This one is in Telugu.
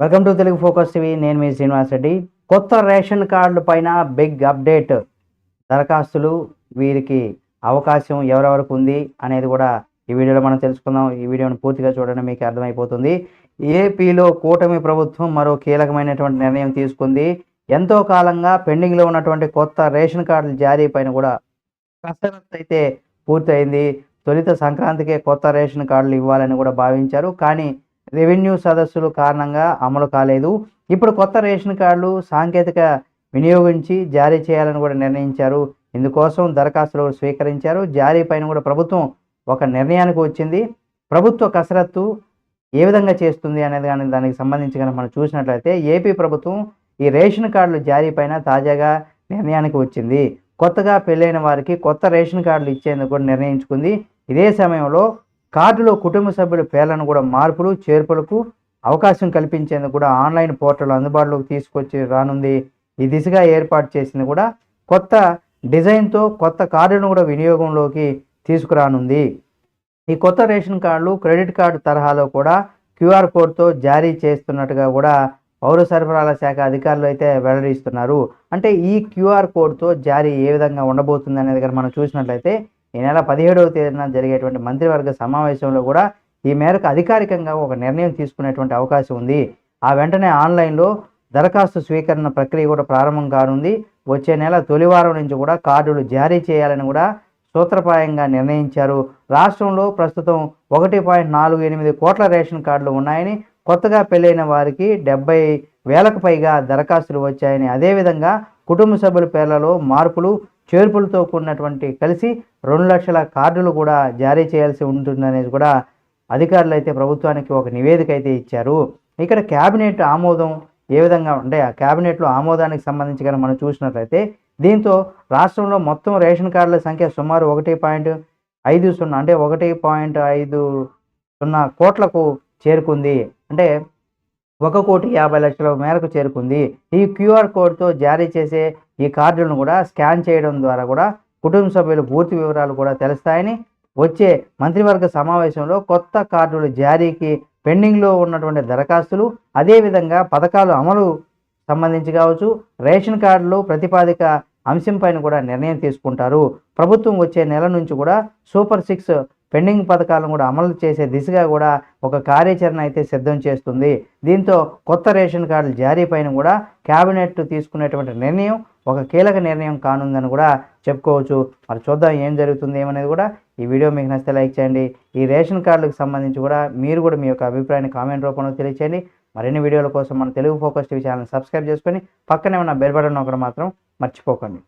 Welcome to Telugu focus TV. నేను మీ శ్రీనివాస్ రెడ్డి. కొత్త రేషన్ కార్డుల పైన బిగ్ అప్డేట్. దరఖాస్తులు వీరికి అవకాశం ఎవరెవరికి ఉంది అనేది కూడా ఈ వీడియోలో మనం తెలుసుకుందాం. ఈ వీడియోని పూర్తిగా చూడండి మీకు అర్థమైపోతుంది. ఏపీలో కూటమి ప్రభుత్వం మరో కీలకమైనటువంటి నిర్ణయం తీసుకుంది. ఎంతో కాలంగా పెండింగ్లో ఉన్నటువంటి కొత్త రేషన్ కార్డుల జారీ పైన కూడా కసరత్తు అయితే పూర్తయింది. తొలిత సంక్రాంతికే కొత్త రేషన్ కార్డులు ఇవ్వాలని కూడా భావించారు. కానీ రెవెన్యూ సదస్సులు కారణంగా అమలు కాలేదు. ఇప్పుడు కొత్త రేషన్ కార్డులు సాంకేతిక వినియోగించి జారీ చేయాలని కూడా నిర్ణయించారు. ఇందుకోసం దరఖాస్తులు స్వీకరించారు. జారీ పైన కూడా ప్రభుత్వం ఒక నిర్ణయానికి వచ్చింది. ప్రభుత్వ కసరత్తు ఏ విధంగా చేస్తుంది అనేది కానీ దానికి సంబంధించి కానీ మనం చూసినట్లయితే ఏపీ ప్రభుత్వం ఈ రేషన్ కార్డులు జారీ పైన తాజాగా నిర్ణయానికి వచ్చింది. కొత్తగా పెళ్ళైన వారికి కొత్త రేషన్ కార్డులు ఇచ్చేందుకు కూడా నిర్ణయించుకుంది. ఇదే సమయంలో కార్డులో కుటుంబ సభ్యుల పేర్లను కూడా మార్పులు చేర్పులకు అవకాశం కల్పించేందుకు కూడా ఆన్లైన్ పోర్టల్ అందుబాటులోకి తీసుకొచ్చి రానుంది. ఈ దిశగా ఏర్పాటు చేసింది కూడా కొత్త డిజైన్తో కొత్త కార్డును కూడా వినియోగంలోకి తీసుకురానుంది. ఈ కొత్త రేషన్ కార్డులు క్రెడిట్ కార్డు తరహాలో కూడా క్యూఆర్ కోడ్తో జారీ చేస్తున్నట్టుగా కూడా పౌర సరఫరాల శాఖ అధికారులు అయితే వెల్లడిస్తున్నారు. అంటే ఈ క్యూఆర్ కోడ్తో జారీ ఏ విధంగా ఉండబోతుంది అనేది కనుక మనం చూసినట్లయితే ఈ నెల పదిహేడవ తేదీన జరిగేటువంటి మంత్రివర్గ సమావేశంలో కూడా ఈ మేరకు అధికారికంగా ఒక నిర్ణయం తీసుకునేటువంటి అవకాశం ఉంది. ఆ వెంటనే ఆన్లైన్లో దరఖాస్తు స్వీకరణ ప్రక్రియ కూడా ప్రారంభం కానుంది. వచ్చే నెల తొలివారం నుంచి కూడా కార్డులు జారీ చేయాలని కూడా సూత్రప్రాయంగా నిర్ణయించారు. రాష్ట్రంలో ప్రస్తుతం ఒకటి పాయింట్ నాలుగు ఎనిమిది కోట్ల రేషన్ కార్డులు ఉన్నాయని కొత్తగా పెళ్ళైన వారికి డెబ్బై వేలకు పైగా దరఖాస్తులు వచ్చాయని అదేవిధంగా కుటుంబ సభ్యుల పేర్లలో మార్పులు చేర్పులతో కూడినటువంటి కలిసి రెండు లక్షల కార్డులు కూడా జారీ చేయాల్సి ఉంటుందనేది కూడా అధికారులు అయితే ప్రభుత్వానికి ఒక నివేదిక అయితే ఇచ్చారు. ఇక్కడ క్యాబినెట్ ఆమోదం ఏ విధంగా ఉంటే ఆ క్యాబినెట్లో ఆమోదానికి సంబంధించి కనుక మనం చూసినట్లయితే దీంతో రాష్ట్రంలో మొత్తం రేషన్ కార్డుల సంఖ్య సుమారు ఒకటి పాయింట్ ఐదు సున్నా అంటే ఒకటి పాయింట్ ఐదు సున్నా కోట్లకు చేరుకుంది. అంటే ఒక కోటి యాభై లక్షల మేరకు చేరుకుంది. ఈ క్యూఆర్ కోడ్తో జారీ చేసే ఈ కార్డులను కూడా స్కాన్ చేయడం ద్వారా కూడా కుటుంబ సభ్యుల పూర్తి వివరాలు కూడా తెలుస్తాయని వచ్చే మంత్రివర్గ సమావేశంలో కొత్త కార్డుల జారీకి పెండింగ్లో ఉన్నటువంటి దరఖాస్తులు అదేవిధంగా పథకాలు అమలు సంబంధించి కావచ్చు రేషన్ కార్డులు ప్రతిపాదిక అంశం పైన కూడా నిర్ణయం తీసుకుంటారు. ప్రభుత్వం వచ్చే నెల నుంచి కూడా సూపర్ సిక్స్ పెండింగ్ పథకాలను కూడా అమలు చేసే దిశగా కూడా ఒక కార్యాచరణ అయితే సిద్ధం చేస్తుంది. దీంతో కొత్త రేషన్ కార్డుల జారీ పైన కూడా కేబినెట్ తీసుకునేటువంటి నిర్ణయం ఒక కీలక నిర్ణయం కానుందని కూడా చెప్పుకోవచ్చు. మరి చూద్దాం ఏం జరుగుతుంది ఏమనేది కూడా ఈ వీడియో మీకు నచ్చితే లైక్ చేయండి. ఈ రేషన్ కార్డులకు సంబంధించి కూడా మీరు కూడా మీ యొక్క అభిప్రాయాన్ని కామెంట్ రూపంలో తెలియచేయండి. మరిన్ని వీడియోల కోసం మన Telugu focus TV channel subscribe చేసుకొని పక్కనే ఉన్న బెల్ బటన్ ఒకటి మాత్రం మర్చిపోకండి.